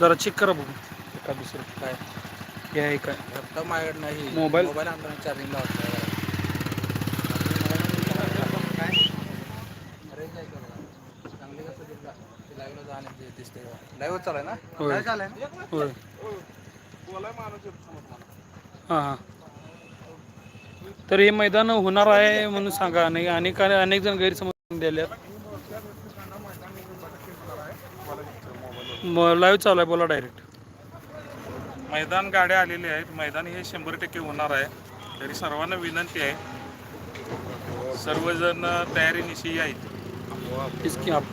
जरा चेक करा बघू. एका दुसरं काय? हे आहे काय लॅपटॉप माझ्याकडे नाही. मोबाईल? मोबाईल आणताना चार्जिंग लावतो चांगली कसं दिसला लाईव्हला जाणं ते दिसते लाईव्ह चालू आहे ना? होय. Live चालू आहे ना? होय. हां हां. तर हे मैदान होणार आहे म्हणून सांगा. आणि अनेक अनेक जण गैरसमज दिले लाईव्ह चालू आहे बोला डायरेक्ट मैदान गाड्या आलेले आहेत. मैदान हे शंभर टक्के होणार आहे. तरी सर्वांना विनंती आहे. सर्वजण तयारीनिशी आहेत.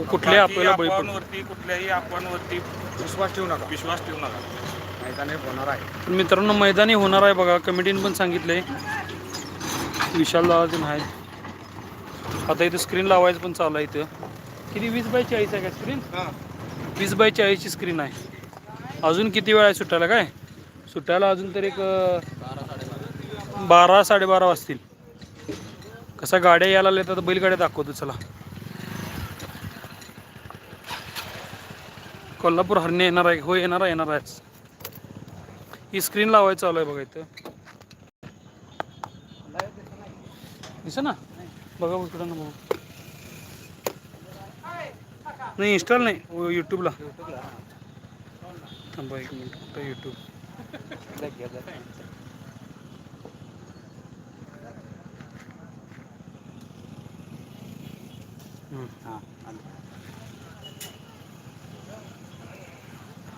कुठल्या अफवांवरती कुठल्याही अफवांवरती विश्वास ठेवू नका. विश्वास ठेवू नका. मैदान हे होणार आहे. तर मित्रांनो मैदानी होणार आहे बघा. कमिटीने पण सांगितलंय. विशाल दादा आहेत. आता इथं स्क्रीन लावायचं पण चालू आहे इथं. किती? वीस बाय चाळीस आहे का स्क्रीन वीस बाय चाळीसची स्क्रीन आहे. अजून किती वेळ आहे सुटायला काय? सुटायला अजून तर एक बारा साडेबारा वाजतील. कसा गाड्या यायला लागल्या तर बैलगाड्या दाखवतो चला. कोल्हापूर हरणे येणार आहे हो येणार आहे येणार आहे ही स्क्रीन लावायचं चालू आहे बघा इथं. दिस ना बघा कुठं ना बघू. नाही इन्स्टॉल नाही. यूट्यूबला थांबा एक मिनिट. कुठं यूट्यूब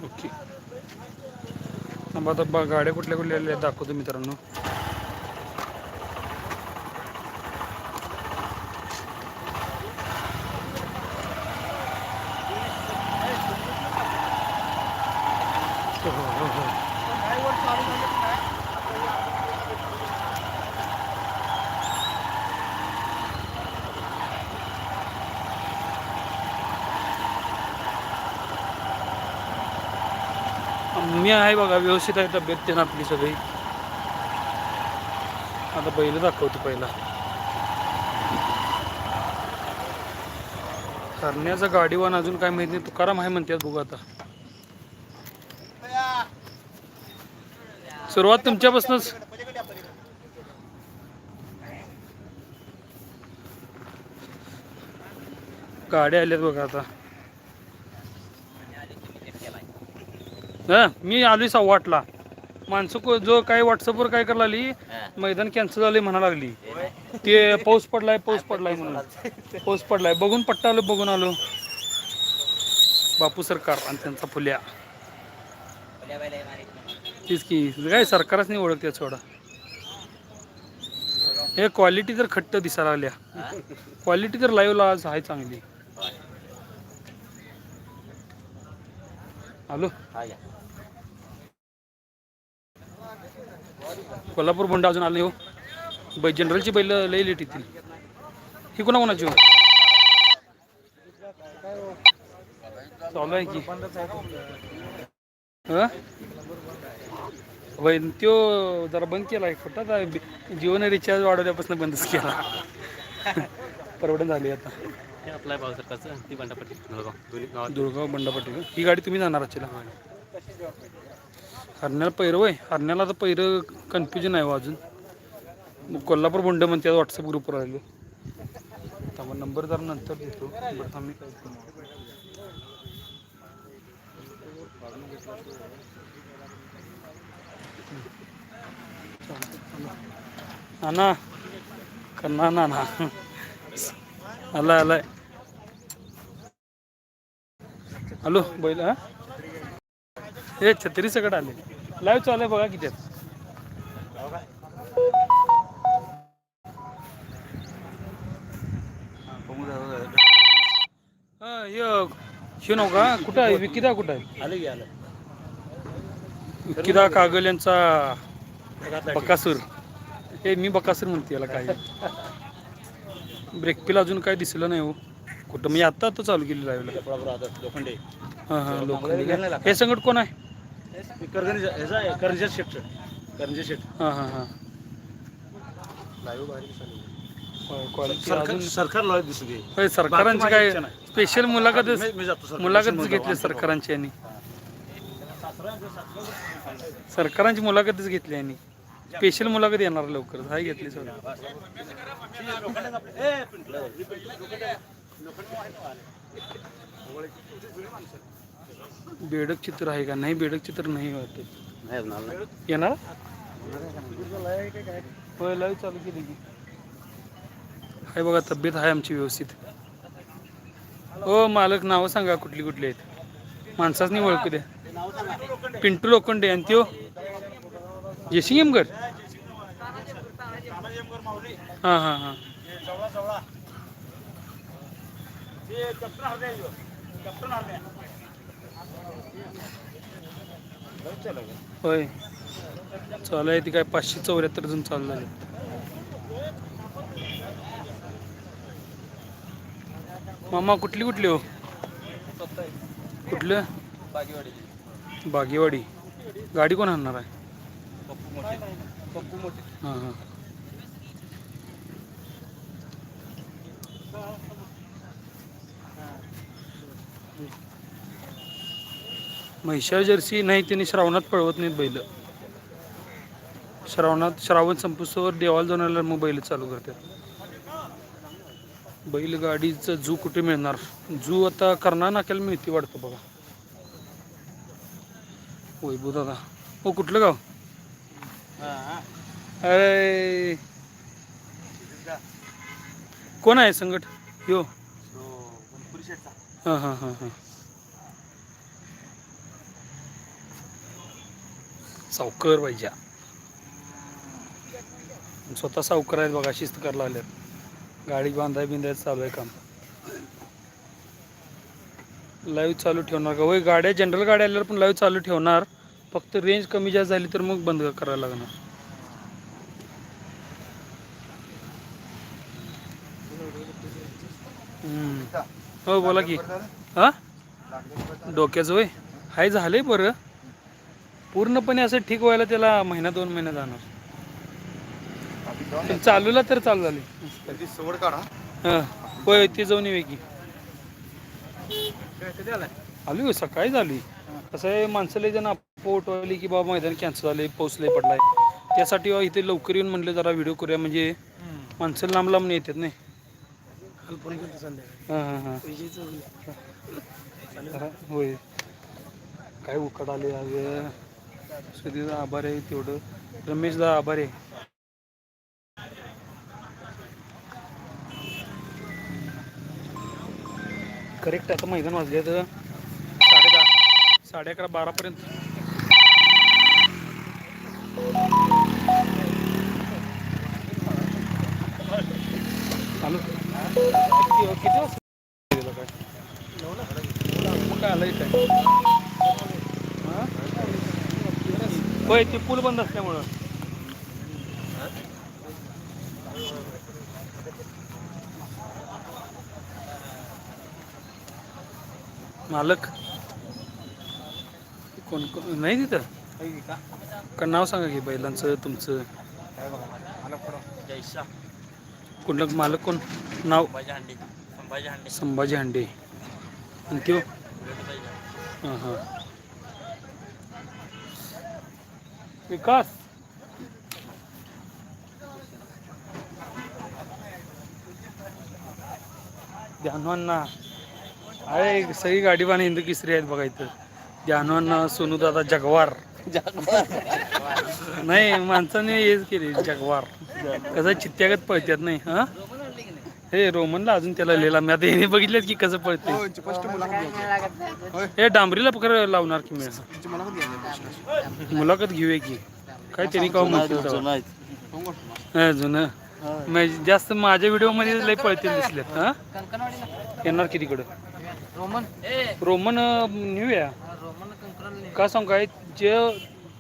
ओके. थांबा आता गाड्या कुठल्या कुठल्या दाखवतो मित्रांनो हो, हो, हो, हो. मी आहे बघा व्यवस्थित आहे तब्येत त्यानं आपली सगळी. आता पहिलं दाखवतो पहिला. करण्याचा गाडीवान अजून काय माहीत नाही तुकाराम आहे म्हणते बघू आता. सुरुवात तुमच्यापासूनच. गाड्या आल्यात बघा आता. हा मी आलोय सव्वा आठला. माणसं को- जो काय व्हॉट्सअपवर काय करायला लागली मैदान कॅन्सल झाले म्हणा लागली. ते पाऊस पडलाय पाऊस पडलाय म्हणून. पाऊस पडलाय. बघून पट्टा आलो बघून आलो. बापू सरकार आणि त्यांचा फुल्या. तीच की काय सरकारच नाही ओळखते सोडा. हे क्वालिटी तर खट्ट दिसायला आल्या क्वालिटी तर लाईव्हला आज आहे चांगली. हॅलो कोल्हापूर बोंडा अजून आले हो. बै जनरलची बैल लई लेट येतील. ही कोणा कोणाची हो? चालू आहे की. हं? होय त्यो जरा बंद केला आहे खोटा जीवन रिचार्ज वाढवल्यापासून बंदच केला. परवडण झाली आता. पाहू सरकारचं ती बंडापट्टी बंडापट्टी? ही गाडी तुम्ही जाणार आजच्या हरण्याला पैरं वय. हरण्याला तर पैरं कन्फ्युजन आहे हो अजून. मग कोल्हापूर बोंड म्हणते व्हॉट्सअप ग्रुपवर आलो त्यामुळे नंबर जरा नंतर देतो. बरं आम्ही काय नाना. करणार ना ना आलाय आलाय. हॅलो बैल हा? हे छत्री सगळं आले. लाईव्ह चालू आहे बघा किती. हा नाव का कुठं आहे? विकिदा कुठं आहे? आलं की आलं. विकिदा कागल यांचा बकासूर. हे मी बकासूर म्हणते याला काय. ब्रेक पिल अजून काय दिसलं नाही हो. कुठं? मी आता आता चालू केली लाईव्हला लोखंडे. हां हां लोक हे संकट कोण आहे? करंजा शेट करंजा शेट हां हां हां सरकार अजून सरकार लॉय दिसू दे होय, सरकारांची काय. स्पेशल मुलाखतच मी- मी जातो सरकार. मुलाखतच घेतली सरकारांची यांनी सरकारांची मुलाखतच घेतली यांनी स्पेशल मुलाखत येणार लवकर हाय घेतली सगळं बेडक चित्र आहे का? नाही बेडक चित्र नाही वाटत. येणार? होय लाईव्ह चालू केली की. हाय बघा तब्येत आहे आमची व्यवस्थित. हो मालक नावं सांगा कुठली कुठली आहेत? माणसाच नाही ओळखू द्या. पिंटू लोखंडे आणि त्यो? जयसिंग एमगर? हां हां हां. होय. चालू आहे ती काय पाचशे चौऱ्याहत्तर जण चालू झाले. मामा कुठली कुठली हो? कुठलं? बागेवाडी. बागेवाडी. गाडी कोण आणणार आहे? हां हां. म्हैशाळ जर्सी नाही त्यांनी श्रावणात पळवत नाहीत बैल. श्रावणात श्रावण संपुस्तवर देवाला जाऊन आल्यावर मग बैल चालू करतात. बैलगाडीचं जू कुठे मिळणार? जू आता कर्णा नाक्याला मिळते वाटतं बघा. वैभव दादा. हो कुठलं गाव? अरे. कोण आहे संकट यो. हां हां हां हां. सावकर पाहिजे स्वतः सावकर आहेत बघा शिस्त करायला लागल्यात. गाडी बांधाय बिंधाय चालू आहे काम. लाईव्ह चालू ठेवणार का? होय गाड्या जनरल गाड्या आल्यावर पण लाईव्ह चालू ठेवणार. फक्त रेंज कमी जास्त झाली तर मग बंद करायला लागणार. हो बोला की. हा? डोक्याचं होय? हाय झालंय बरं. पूर्णपणे असं ठीक व्हायला त्याला महिना दोन महिना जाणार. पण चालूला तर चालू झाले. सवड काढा. हा होय ते जाऊन येऊ की. आली सकाळी झाली. कसं आहे माणसाला जण पोट आली की बाबा मैदान कॅन्सल झाले पाऊसले पडलाय. त्यासाठी इथे लवकर येऊन म्हणलं जरा व्हिडिओ करूया. म्हणजे माणसं लांब लांब येतात नाही. हां हां हां. जरा होय. काय उकड आले अगं. सुधीचा आभार आहे तेवढं. रमेशदा आभार आहे. करेक्ट आता मैदान वाजले तर साडे दहा साडे अकरा बारापर्यंत चालू किती किती वाजता? काय? काय आलं काय हा? होय ते पूल बंद असल्यामुळं. मालक. कोण कोण नाही तिथं? का नाव सांगा की बैलांचं तुमचं? कुठलं मालक कोण? नाव? संभाजी हांडे. संभाजी हांडे. संभाजी हांडे आणि त्यो हां हां. विकास. ध्यानवांना अरे सगळी गाडी बाण हिंदू किसरी आहेत बघा इथं. ध्यानवांना सोनू दादा जगवार. नाही माणसाने हेच केले जगवार. कसं चित्त्यागत पळतात नाही हा? हे रोमनला अजून त्याला लिहिला. मी आता हे बघितलं की कसं पळते हे डांबरीला पकड लावणार की मी? मुलाखत घेऊया की. काय त्यांनी का म्हणतील. हा, जुनं. म्हणजे जास्त माझ्या व्हिडिओमध्ये लय पळतील दिसलेत हा? येणार की तिकडं? रोमन. रोमन नेऊया. कंकरल का सांग काय? जे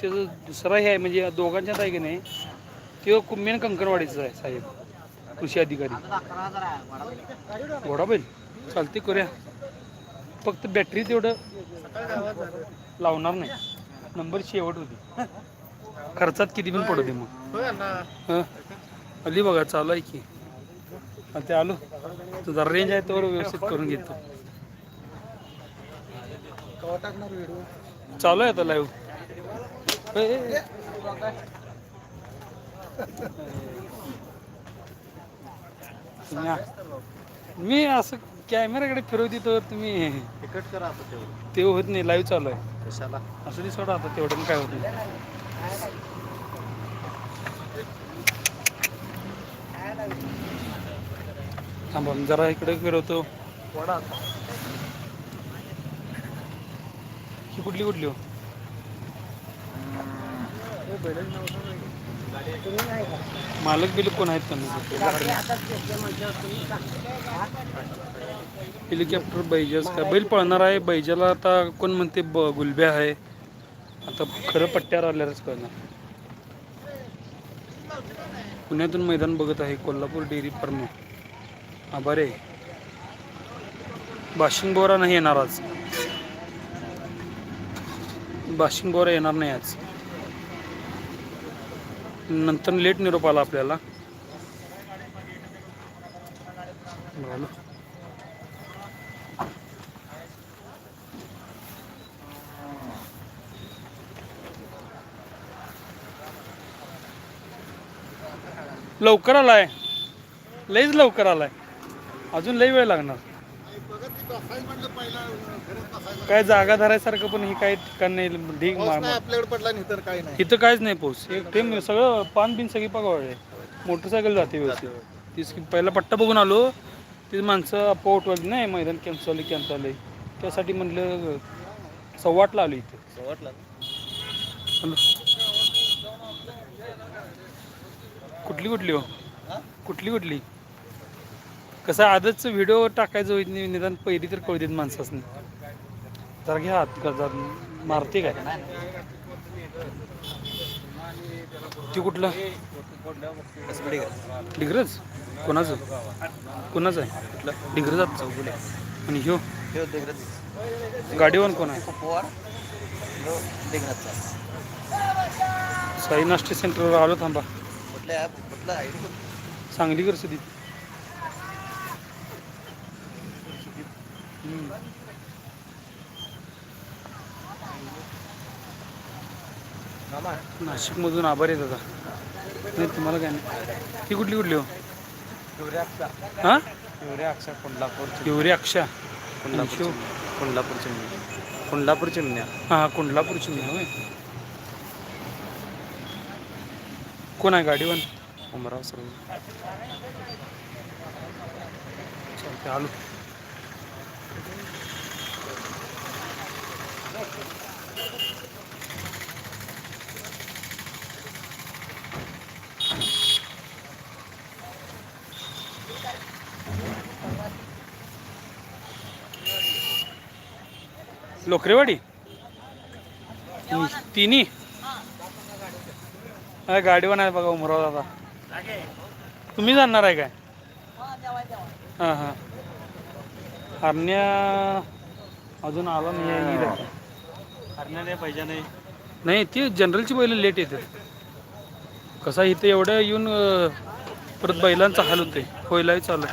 त्याचं दुसरा हे आहे म्हणजे दोघांच्यात आहे की नाही ते मेन कंकणवाडीचं आहे साहेब. कृषी अधिकारी. अकरा चालते करूया. फक्त बॅटरी तेवढं लावणार नाही. नंबर शेवट होती. खर्चात किती पण पडू दे मग. अली बघा चालू आहे की. ते आलो. तुझा रेंज आहे तर व्यवस्थित करून घेतो. चालू आहे आता लाईव्ह मी असं कॅमेराकडे फिरवते तर तुम्ही तिकट करा आता तेवढं. ते होत नाही लाईव्ह चालू आहे. कशाला? असं नाही सोडा आता तेवढं पण काय होत नाही. थांबा मी जरा इकडे फिरवतो. वडा ही कुठली कुठली हो? मालक बिलक कोण आहेत त्यांना हेलिकॉप्टर बैजाच का? बैल पळणार आहे. बैजाला आता कोण म्हणते ब गुलब्या आहे. आता खरं पट्ट्यावर आल्यावरच कळणार. पुण्यातून मैदान बघत आहे कोल्हापूर डेअरी फार्म. आभार आहे. बाशिंग बोरा नाही येणार आज. बाशिंग बोरा येणार नाही आज. नंतर लेट निरोप आला आपल्याला. लवकर आलाय. लईच लवकर आलाय. अजून लई वेळ लागणार. काय जागा धरायसारखं पण ही काही ठिकाण नाही ढीग मा- मा- आपल्याकडे पडला नाही तर काही नाही. इथं काहीच नाही पाऊस. एक टेम सगळं पान बिन सगळी पगावळे मोटरसायकल जाते व्यवस्थित. तीच पहिला पट्टा बघून आलो ती माणसं आपोआप उठवली नाही मैदान कॅन्सल आले कॅन्सल आले त्यासाठी म्हणलं सव्वाटला आलो इथे. कुठली कुठली हो? कुठली कुठली? कसं आजच व्हिडिओ टाकायचं होईल नाही निदान पहिली तर कळू देत माणसासनी. जरा घ्या हात जरा मारते काय? ती कुठलं? डिग्रज? कोणाचं? कोणाचं आहे? डिग्रजात आणि ह्यो? गाडीवर कोण आहे? साई नाश्ते सेंटरवर आलो थांबा. सांगली कर सुधी नाशिकमधून आभार दादा नाही तुम्हाला काय नाही. ती कुठली कुठली हो? हां? कोल्हापूर हिवरी अक्षा. कोल्हापूर कोल्हापूर चिमण्या. कोल्हापूर चिमण्या. हां कुंडलापूरची मी होय. कोण आहे गाडीवर उमराव सर चालते आलो. लोकरेवाडी? तिन्ही? हा. गाडीवर आहे बघा उमराव दादा. तुम्ही जाणार आहे काय? हां हां हरण्या अजून आला नाही पाहिजे नाही. नाही ती जनरलची बैल लेट येतात. कसा इथं एवढं येऊन परत बैलांचा हाल होते होयलाही चालू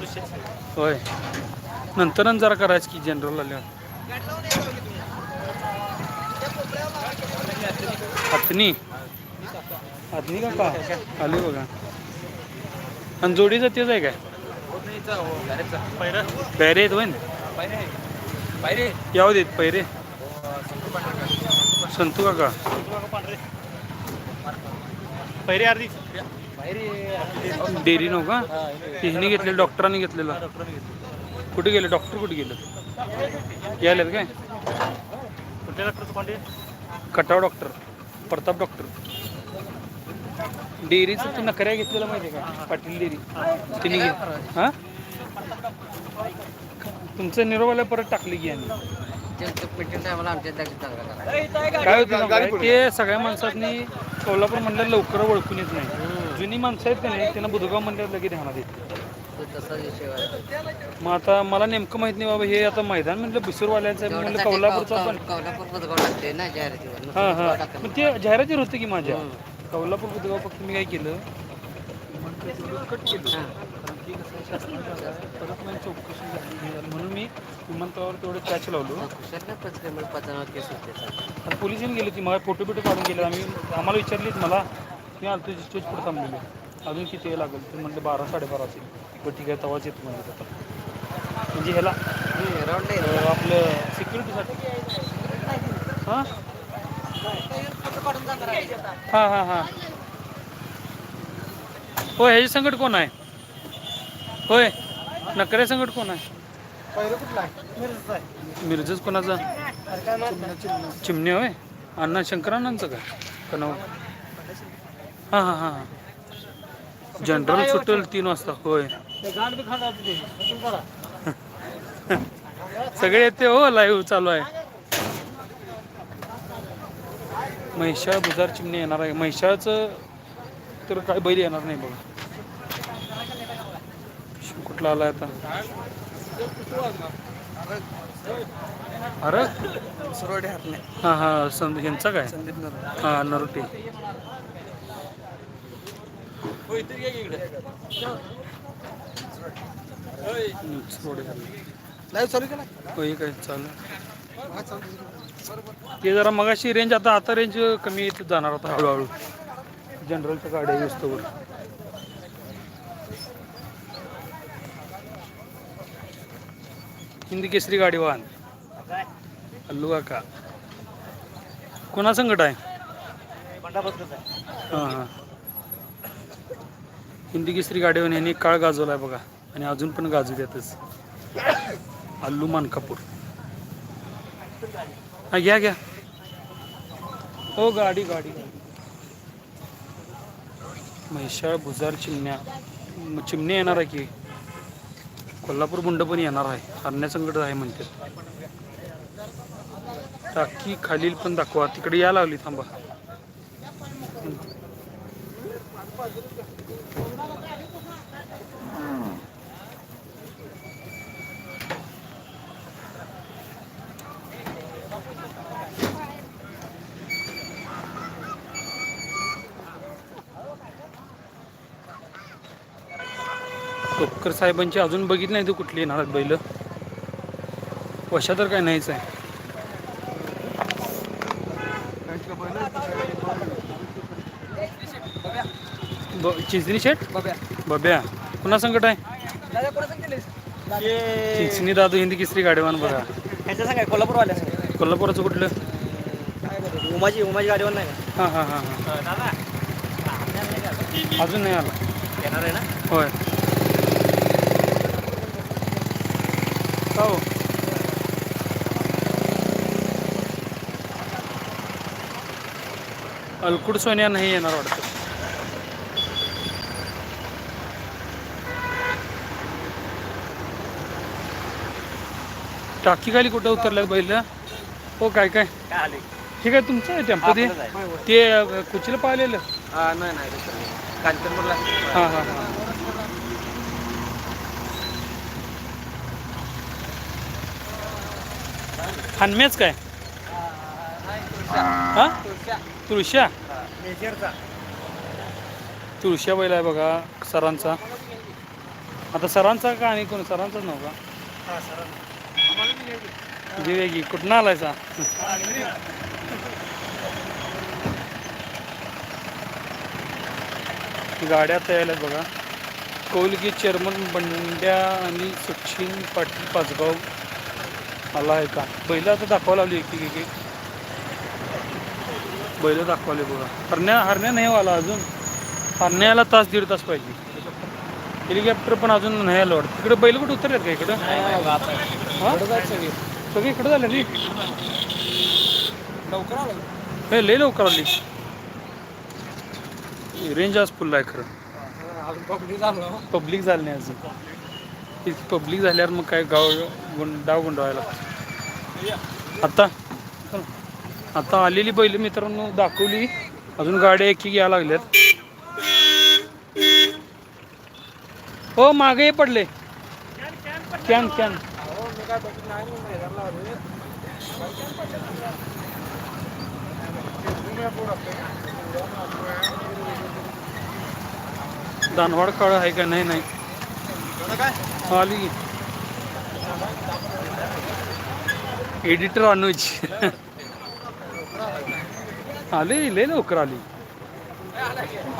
दुसरे होय. नंतर जरा करायचं की जनरल आल्यावर. हातनी हातनी का का? आली बघा. आणि जोडीचं तेच आहे काय? पैरे. आहेत होय. ना याव देत पैरे संतू काका. पहिरे अर्धी. डेअरी नो का? ते ह्याने घेतलेलं डॉक्टरांनी घेतलेलं. कुठे गेले? डॉक्टर कुठे गेलं? यायलेत काय? कुठल्या डॉक्टरचं कोणते कटाव डॉक्टर प्रताप डॉक्टर. डेअरीचं तू नकऱ्या घेतलेलं माहिती आहे का? पाटील डेअरी. तिने घे हां? तुमचं निरोबाला परत टाकली की यांनी? काय होतं काय, ते सगळ्या माणसांनी कोल्हापूर म्हणलं लवकर ओळखून येत नाही. जुनी माणसं आहेत का नाही त्यांना बुधगाव म्हणल्यावर लगेच ध्यानात येते मग आता मला नेमकं माहीत नाही बाबा हे आता मैदान म्हटलं बिसूरवाल्याचं आहे म्हणलं कोल्हापूरचा पण. हां हां. मग ते जाहिरातीवर होते की माझ्या? कोल्हापूर बुधगाव फक्त मी काय केलं? कट केलं ती कसं शासनाचं आहे परत मला चौकशी झाली हे. झालं. म्हणून मी विमानतळावर तेवढं कॅच लावलो. कुशाला पंचनामे पंचनामा केस होते चालते आता पोलीस येऊन गेले ती मला फोटो बिटो काढून गेले. आम्ही आम्हाला विचारलीच मला मी आलो तुझी स्टेज पुढे थांबलेलो अजून किती वेळ लागेल? ते म्हणलं बारा साडेबारा असेल. बरं ठीक आहे तवाच येतो म्हणजे आता. म्हणजे ह्याला राऊंड अं, आपलं सिक्युरिटीसाठी हां? हां हां हां. हो ह्याची संकट कोण आहे? होय नकऱ्या संकट कोण आहे? मिरजच कोणाचा? चिमणे होय? अण्णा शंकरानंदचं का? कनव हां हां हां. जनरल सुटेल तीन वाजता होय. सगळे येते हो लाईव्ह चालू आहे. म्हैशाळ बुजार चिमणे येणार आहे. म्हैशाळचं तर काय बैल येणार नाही बघा. कुठला आलाय आता? अरे? सुरवडे हरणे. हां हां संद ह्यांचा काय? संदीप नर हां नरोटे. लाईव्ह चालू केला? होय काय चालू? ते जरा मगाशी रेंज आता आता रेंज कमी येत जाणार आता हळूहळू. जनरलच्या गाड्या वस्तूवर हिंदी केसरी गाडी वाहन. अल्लू काका. कोणा संकट आहे? हां हां. हिंदी केसरी गाडीवर यांनी काळ गाजवला आहे बघा. आणि अजून पण गाजू देतच. अल्लू मानकापूर. हा घ्या घ्या. हो गाडी गाडी. म्हैशाळ भुजार चिमण्या. म- चिमणे येणार आहे की? कोल्हापूर बुंड पण येणार आहे. हरण्यासंकट आहे म्हणतात टाकी खालील पण दाखवा. तिकडे या लागली थांबा. टोपकर साहेबांची अजून बघितली नाही तू कुठली येणार बैल. वशा तर काय नाहीच आहे. ब चिंचणी शेट बब्या. कुणा संकट आहे? चिंचणी दादू हिंदी केसरी गाडीवान बघा. सांगाय कोल्हापूरवाल्या कोल्हापुराचं कुठलं? उमाजी उमाजी गाडीवर नाही हां हां हां हां. दादा अजून नाही आला. येणार आहे ना? होय. हो. अलकुड सोन्या नाही येणार वाटतं. टाकी खाली कुठं उतरल्यात बैल? हो काय काय? ठीक आहे तुमचं टेम्पो ते? ते कुचलं पाहिलेलं? हा नाही नाही हां हां हां. खानम्याच काय? हा? तुळशा? तुळशा बैल आहे बघा सरांचा. आता सरांचा का आणि कोण? सरांचाच नाव का? दिवेगी कुठं आलायचा गाड्या तयार आहेत बघा. कौलगी चेअरमन बंड्या आणि सचिन पाटील पाचगाव. आला आहे का? बैल आता दाखवायला लावली एक एक एक बैल दाखवले बघा. हरण्या हरण्या नाही आला अजून. हरण्याला तास दीड तास पाहिजे. हेलिकॉप्टर पण अजून नाही आलं वाटतं. तिकडे बैल कुठे उतरलेत का इकडं? हा? सगळी इकडे झालं नी? लवकर आलं. हे लय लवकर आली. रेंज आज फुल आहे खरं. अजून पब्लिक झालं. पब्लिक झालं नाही अजून. पब्लिक झाल्यावर मग काय गाव गुंड डाव गुंडवायला आता? आता आलेली बैल मित्रांनो दाखवली. अजून गाड्या एक एक लागल्यात. हो मागे पडले. कॅन कॅन दानवाड काळ आहे का? नाही नाही. आली. एडिटर अनुज. आले लय लवकर आली.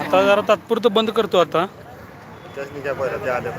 आता जरा तात्पुरतं बंद करतो आता. काय बरं ते आलं